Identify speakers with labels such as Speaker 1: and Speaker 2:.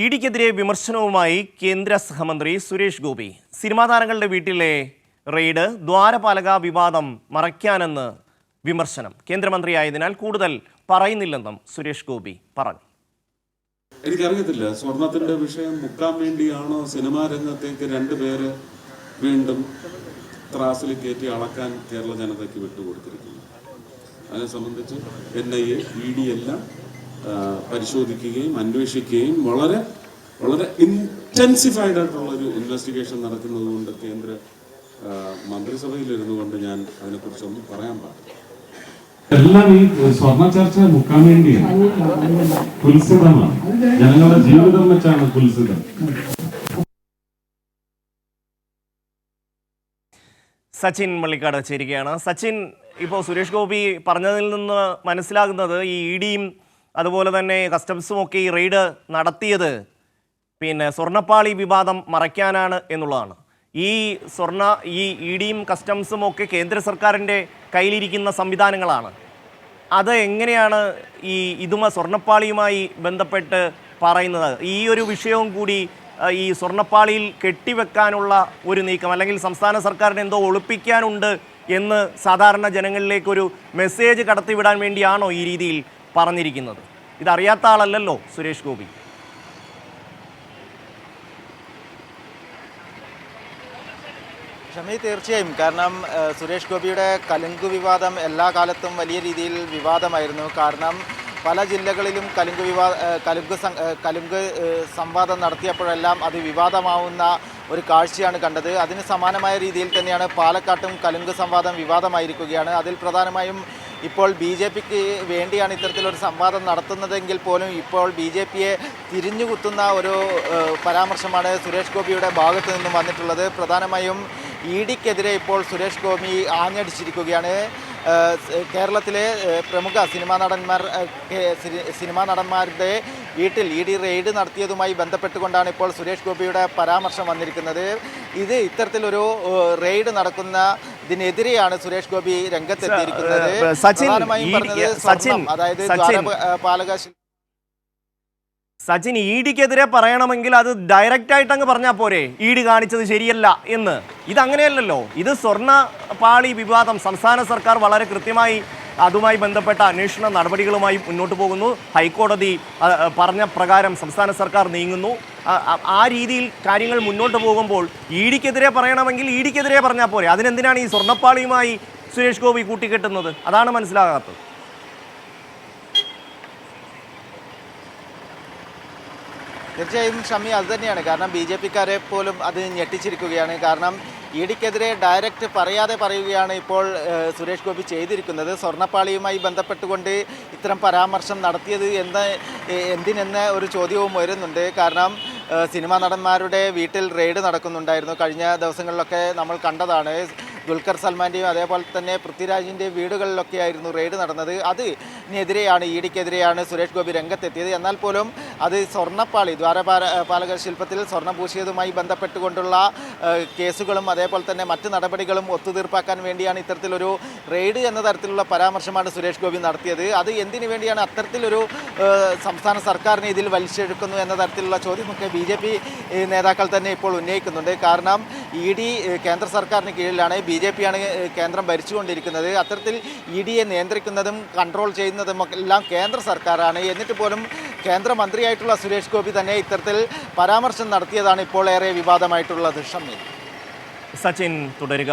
Speaker 1: E ഡിക്കെതിരെ വിമർശനവുമായി കേന്ദ്ര സഹമന്ത്രി സുരേഷ് ഗോപി. സിനിമാ താരങ്ങളുടെ വീട്ടിലെ റെയ്ഡ് ദ്വാരപാലക വിവാദം മറയ്ക്കാനെന്ന് വിമർശനം. കേന്ദ്രമന്ത്രിയായതിനാൽ കൂടുതൽ പറയുന്നില്ലെന്നും സുരേഷ് ഗോപി പറഞ്ഞു.
Speaker 2: എനിക്കറിയത്തില്ല. സ്വർണത്തിന്റെ വിഷയം മുക്കാൻ വേണ്ടിയാണോ സിനിമാ രംഗത്തേക്ക് രണ്ടുപേര് വീണ്ടും ത്രാസിൽ കയറ്റി അളക്കാൻ കേരള ജനതയ്ക്ക് വിട്ടുകൊടുത്തിരിക്കുന്നത്? അതിനെ സംബന്ധിച്ച് N I A E D എല്ലാം പരിശോധിക്കുകയും അന്വേഷിക്കുകയും വളരെ വളരെ ഇന്റൻസിഫൈഡ് ആയിട്ടുള്ള ഒരു ഇൻവെസ്റ്റിഗേഷൻ നടക്കുന്നത് കൊണ്ട് കേന്ദ്ര മന്ത്രിസഭയിലിരുന്നു കൊണ്ട് ഞാൻ അതിനെക്കുറിച്ചൊന്നും പറയാൻ പാടില്ല.
Speaker 3: എല്ലാം ഈ സ്വർണ ചർച്ച മുക്കാൻ വേണ്ടിയാണ്. കുൽസിതമാണ്. ജനങ്ങളുടെ ജീവിതം വെച്ചാണ് കുൽസിതം.
Speaker 1: സച്ചിൻ മള്ളിക്കാട് ചേരുകയാണ്. സച്ചിൻ ഇപ്പോൾ സുരേഷ് ഗോപി പറഞ്ഞതിൽ നിന്ന് മനസ്സിലാകുന്നത് ഈ ഇ ഡിയും അതുപോലെ തന്നെ കസ്റ്റംസും ഒക്കെ ഈ റെയ്ഡ് നടത്തിയത് പിന്നെ സ്വർണപ്പാളി വിവാദം മറയ്ക്കാനാണ് എന്നുള്ളതാണ്. ഈ സ്വർണ ഈ ഇ ഡിയും കസ്റ്റംസും ഒക്കെ കേന്ദ്ര സർക്കാരിന്റെ കയ്യിലിരിക്കുന്ന സംവിധാനങ്ങളാണ്. അത് എങ്ങനെയാണ് ഈ ഇതുമ സ്വർണപ്പാളിയുമായി ബന്ധപ്പെട്ട് പറയുന്നത്? ഈ ഒരു വിഷയവും കൂടി ഈ സ്വർണപ്പാളിയിൽ കെട്ടിവെക്കാനുള്ള ഒരു നീക്കം അല്ലെങ്കിൽ സംസ്ഥാന സർക്കാരിന് എന്തോ ഒളിപ്പിക്കാനുണ്ട് എന്ന് സാധാരണ ജനങ്ങളിലേക്കൊരു മെസ്സേജ് കടത്തിവിടാൻ വേണ്ടിയാണോ ഈ രീതിയിൽ പറഞ്ഞിരിക്കുന്നത്. ഇതറിയാത്ത ആളല്ലല്ലോ സുരേഷ് ഗോപി.
Speaker 4: ഷമി തീർച്ചയായും. കാരണം സുരേഷ് ഗോപിയുടെ കലുങ്ക് വിവാദം എല്ലാ കാലത്തും വലിയ രീതിയിൽ വിവാദമായിരുന്നു. കാരണം പല ജില്ലകളിലും കലുങ്ക് വിവാ ഏഹ്, കലുങ്ക് കലുങ്ക് സംവാദം നടത്തിയപ്പോഴെല്ലാം അത് വിവാദമാവുന്ന ഒരു കാഴ്ചയാണ് കണ്ടത്. അതിന് സമാനമായ രീതിയിൽ തന്നെയാണ് പാലക്കാട്ടും കലുങ്ക് സംവാദം വിവാദമായിരിക്കുകയാണ്. അതിൽ പ്രധാനമായും ഇപ്പോൾ ബി ജെ പിക്ക് വേണ്ടിയാണ് ഇത്തരത്തിലൊരു സംവാദം നടത്തുന്നതെങ്കിൽ പോലും ഇപ്പോൾ ബി ജെ പിയെ തിരിഞ്ഞുകുത്തുന്ന ഒരു പരാമർശമാണ് സുരേഷ് ഗോപിയുടെ ഭാഗത്തു നിന്നും വന്നിട്ടുള്ളത്. പ്രധാനമായും ഇ ഡിക്കെതിരെ ഇപ്പോൾ സുരേഷ് ഗോപി ആഞ്ഞടിച്ചിരിക്കുകയാണ്. കേരളത്തിലെ പ്രമുഖ സിനിമാ നടന്മാർ സിനിമാ നടന്മാരുടെ വീട്ടിൽ ഇ ഡി റെയ്ഡ് നടത്തിയതുമായി ബന്ധപ്പെട്ടുകൊണ്ടാണ് ഇപ്പോൾ സുരേഷ് ഗോപിയുടെ പരാമർശം വന്നിരിക്കുന്നത്. ഇത് ഇത്തരത്തിലൊരു റെയ്ഡ് നടക്കുന്ന ഇതിനെതിരെയാണ് സുരേഷ് ഗോപി രംഗത്തെത്തിയിരിക്കുന്നത്.
Speaker 1: സച്ചിൻ,
Speaker 4: പ്രധാനമായും പറഞ്ഞത് സ്വർണം അതായത്. പാലക
Speaker 1: സച്ചിൻ ഇ ഡിക്കെതിരെ പറയണമെങ്കിൽ അത് ഡയറക്റ്റ് ആയിട്ട് അങ്ങ് പറഞ്ഞാൽ പോരെ. ഇ ഡി കാണിച്ചത് ശരിയല്ല എന്ന്. ഇത് അങ്ങനെയല്ലല്ലോ ഇത് സ്വർണ പാളി വിവാദം സംസ്ഥാന സർക്കാർ വളരെ കൃത്യമായി അതുമായി ബന്ധപ്പെട്ട അന്വേഷണ നടപടികളുമായി മുന്നോട്ട് പോകുന്നു. ഹൈക്കോടതി പറഞ്ഞ പ്രകാരം സംസ്ഥാന സർക്കാർ നീങ്ങുന്നു. ആ രീതിയിൽ കാര്യങ്ങൾ മുന്നോട്ട് പോകുമ്പോൾ ഇ ഡിക്കെതിരെ പറയണമെങ്കിൽ ഇ ഡിക്കെതിരെ പറഞ്ഞാൽ പോരെ. അതിനെന്തിനാണ് ഈ സ്വർണപ്പാളിയുമായി സുരേഷ് ഗോപി കൂട്ടിക്കെട്ടുന്നത്? അതാണ് മനസ്സിലാകാത്തത്.
Speaker 4: തീർച്ചയായും ഷമി അത് തന്നെയാണ്. കാരണം ബി ജെ പിക്കാരെ പോലും അത് ഞെട്ടിച്ചിരിക്കുകയാണ്. കാരണം ഇ ഡിക്കെതിരെ ഡയറക്റ്റ് പറയാതെ പറയുകയാണ് ഇപ്പോൾ സുരേഷ് ഗോപി ചെയ്തിരിക്കുന്നത്. സ്വർണപ്പാളിയുമായി ബന്ധപ്പെട്ടുകൊണ്ട് ഇത്തരം പരാമർശം നടത്തിയത് എന്ന് എന്തിനെന്ന ഒരു ചോദ്യവും വരുന്നുണ്ട് കാരണം സിനിമാ നടന്മാരുടെ വീട്ടിൽ റെയ്ഡ് നടക്കുന്നുണ്ടായിരുന്നു. കഴിഞ്ഞ ദിവസങ്ങളിലൊക്കെ നമ്മൾ കണ്ടതാണ്. ദുൽഖർ സൽമാന്റെയും അതേപോലെ തന്നെ പൃഥ്വിരാജിന്റെയും വീടുകളിലൊക്കെ ആയിരുന്നു റെയ്ഡ് നടന്നത്. അതിനെതിരെയാണ് ഇ ഡിക്കെതിരെയാണ് സുരേഷ് ഗോപി രംഗത്തെത്തിയത്. എന്നാൽ പോലും അത് സ്വർണപ്പാളി ദ്വാരപാല പാലക ശില്പത്തിൽ സ്വർണം പൂശിയതുമായി ബന്ധപ്പെട്ടുകൊണ്ടുള്ള കേസുകളും അതേപോലെ തന്നെ മറ്റ് നടപടികളും ഒത്തുതീർപ്പാക്കാൻ വേണ്ടിയാണ് ഇത്തരത്തിലൊരു റെയ്ഡ് എന്ന തരത്തിലുള്ള പരാമർശമാണ് സുരേഷ് ഗോപി നടത്തിയത്. അത് എന്തിനു വേണ്ടിയാണ് അത്തരത്തിലൊരു സംസ്ഥാന സർക്കാരിനെ ഇതിൽ വലിച്ചെടുക്കുന്നു എന്ന തരത്തിലുള്ള ചോദ്യമൊക്കെ ബി ജെ പി നേതാക്കൾ തന്നെ ഇപ്പോൾ ഉന്നയിക്കുന്നുണ്ട്. കാരണം ഇ ഡി കേന്ദ്ര സർക്കാരിന് കീഴിലാണ് ബി ജെ പിയാണ് കേന്ദ്രം ഭരിച്ചുകൊണ്ടിരിക്കുന്നത്. അത്തരത്തിൽ ഇ ഡിയെ നിയന്ത്രിക്കുന്നതും കൺട്രോൾ ചെയ്യുന്നതും ഒക്കെ എല്ലാം കേന്ദ്ര സർക്കാരാണ്. എന്നിട്ട് പോലും കേന്ദ്രമന്ത്രിയായിട്ടുള്ള സുരേഷ് ഗോപി തന്നെ ഇത്തരത്തിൽ പരാമർശം നടത്തിയതാണ് ഇപ്പോൾ ഏറെ വിവാദമായിട്ടുള്ളത്. ഷമീൽ
Speaker 1: സച്ചിൻ തുടരുക.